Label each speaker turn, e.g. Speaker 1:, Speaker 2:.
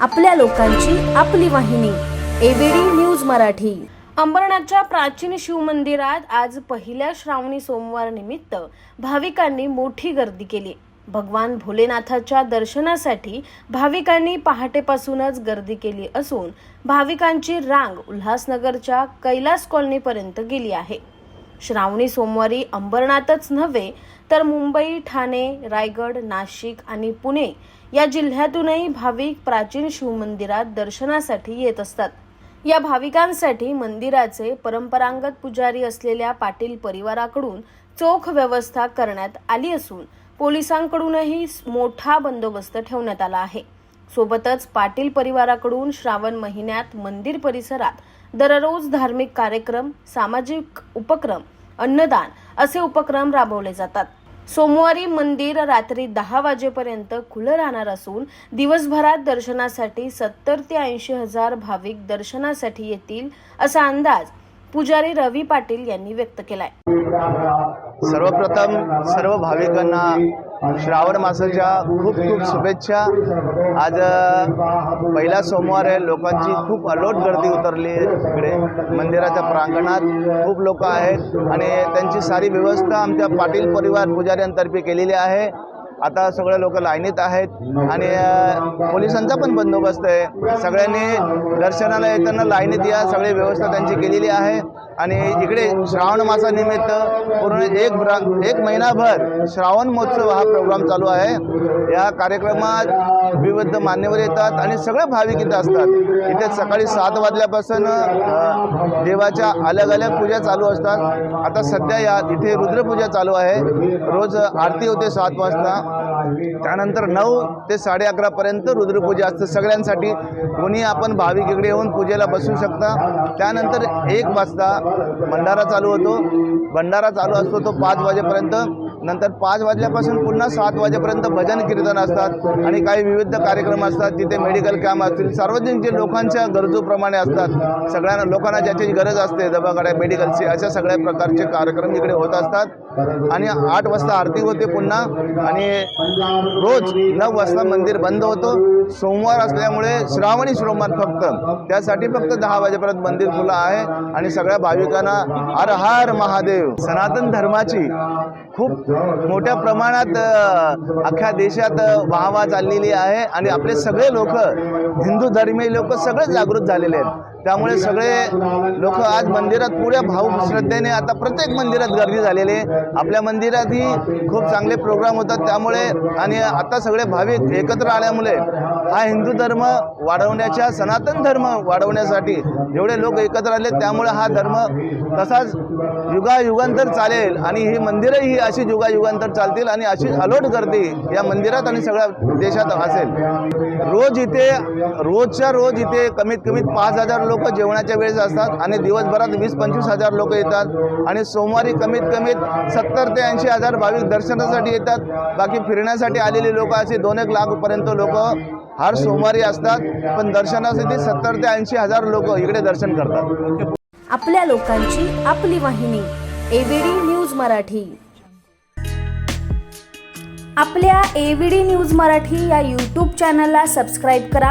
Speaker 1: आपल्या लोकांची आपली वाहिनी. ABD news Marathi. अंबरनाथच्या प्राचीन शिवमंदिरात आज पहिल्या श्रावणी सोमवार निमित्त भाविकांनी मोठी गर्दी केली. भगवान भोलेनाथाच्या दर्शनासाठी भाविकांनी पहाटेपासूनच गर्दी केली असून भाविकांची रांग उल्हासनगरच्या कैलास कॉलनीपर्यंत गेली आहे. श्रावणी सोमवारी अंबरनाथच नव्हे तर मुंबई ठाणे रायगड नाशिक आणि पुणे या जिल्ह्यातूनही भाविक प्राचीन शिवमंदिरात दर्शनासाठी येत असतात. या भाविकांसाठी मंदिराचे परंपरागत पुजारी असलेल्या पाटील परिवाराकडून चोख व्यवस्था करण्यात आली असून पोलिसांकडूनही मोठा बंदोबस्त ठेवण्यात आला आहे. सोबतच पाटील परिवाराकडून श्रावण महिन्यात मंदिर परिसरात दररोज धार्मिक कार्यक्रम सामाजिक उपक्रम अन्नदान असे उपक्रम राबवले जातात. सोमवारी मंदिर रात्री दहा वाजेपर्यंत खुलं राहणार असून दिवसभरात दर्शनासाठी सत्तर ते ऐंशी हजार भाविक दर्शनासाठी येतील असा अंदाज पुजारी रवी पाटील यांनी व्यक्त केलाय.
Speaker 2: सर्वप्रथम सर्व भाविकांना श्रावण मासाच्या खूप खूप शुभेच्छा. आज पहिला सोमवार आहे. लोकांची खूप अलोट गर्दी उतरली आहे इकडे मंदिराच्या प्रांगणात खूप लोक आहेत आणि त्यांची सारी व्यवस्था आमच्या पाटील परिवार पुजाऱ्यांतर्फे केलेली आहे. आता सगळे लोक लाईनीत आहेत आणि पोलिसांचा पण बंदोबस्त आहे. सगळ्यांनी दर्शनाला येताना लाईनीत या सगळी व्यवस्था त्यांची केलेली आहे. आणि इकडे श्रावण मासानिमित्त पूर्ण एक एक महिनाभर श्रावण महोत्सव हा प्रोग्राम चालू आहे. या कार्यक्रमात विविध मान्यवर येतात आणि सगळे भाविक इथे असतात. इथे सकाळी सात वाजल्यापासून देवाच्या अलग अलग पूजा चालू असतात. आता सध्या या इथे रुद्रपूजा चालू आहे. रोज आरती होते सात वाजता. त्यानंतर नऊ ते साडे अकरापर्यंत रुद्रपूजा असते. सगळ्यांसाठी कोणी आपण भाविक इकडे येऊन पूजेला बसू शकता. त्यानंतर एक वाजता भंडारा चालू होतो. भंडारा चालू असतो तो पाच वाजेपर्यंत. नंतर पाच वाजल्यापासून पुन्हा सात वाजेपर्यंत भजन कीर्तन असतात आणि काही विविध कार्यक्रम असतात. तिथे मेडिकल कॅम्प असतील. सार्वजनिक जे लोकांच्या गरजूप्रमाणे असतात. सगळ्यांना लोकांना ज्याची गरज असते दबागाड्या मेडिकलची अशा सगळ्या प्रकारचे कार्यक्रम इकडे होत असतात. आणि आठ वाजता आरती होते पुन्हा. आणि रोज नऊ वाजता मंदिर बंद होतो. सोमवार असल्यामुळे श्रावणी सोमवार फक्त. त्यासाठी फक्त दहा वाजेपर्यंत मंदिर खुलं आहे आणि सगळ्या भाविकांना हर हर महादेव. सनातन धर्माची खूप मोठ्या प्रमाणात अख्ख्या देशात वाहवा चाललेली आहे आणि आपले सगळे लोक हिंदू धर्मीय लोक सगळे जागृत झालेले आहेत. त्यामुळे सगळे लोक आज मंदिरात पुऱ्या भाऊ श्रद्धेने आता प्रत्येक मंदिरात गर्दी झालेली आहे. आपल्या मंदिरातही खूप चांगले प्रोग्राम होतात. त्यामुळे आणि आता सगळे भाविक एकत्र आल्यामुळे हा हिंदू धर्म वाढवण्याच्या सनातन धर्म वाढवण्यासाठी जेवढे लोक एकत्र आले त्यामुळे हा धर्म तसाच युगायुगांतर चालेल आणि ही मंदिरं ही अशी युगायुगांतर चालतील आणि अशी अलोट गर्दी या मंदिरात आणि सगळ्या देशात असेल. रोज इथे रोजच्या रोज इथे कमीत कमीत पाच हजार लोक जेवणाच्या वेळेस असतात आणि दिवसभरात वीस पंचवीस हजार लोक येतात. आणि सोमवारी कमीत कमीत सत्तर ते ऐंशी हजार भाविक दर्शनासाठी येतात. बाकी फिरण्यासाठी आलेले लोक असे दोन एक लाखपर्यंत लोक हर सोमवारी असतात. पण दर्शनासाठी सत्तर ते ऐंशी हजार लोक इकडे दर्शन करतात.
Speaker 1: आपल्या लोकांची आपली वाहिनी एबीडी न्यूज मराठी. आपल्या एव्हीडी न्यूज मराठी या यूट्यूब चॅनलला सबस्क्राईब करा.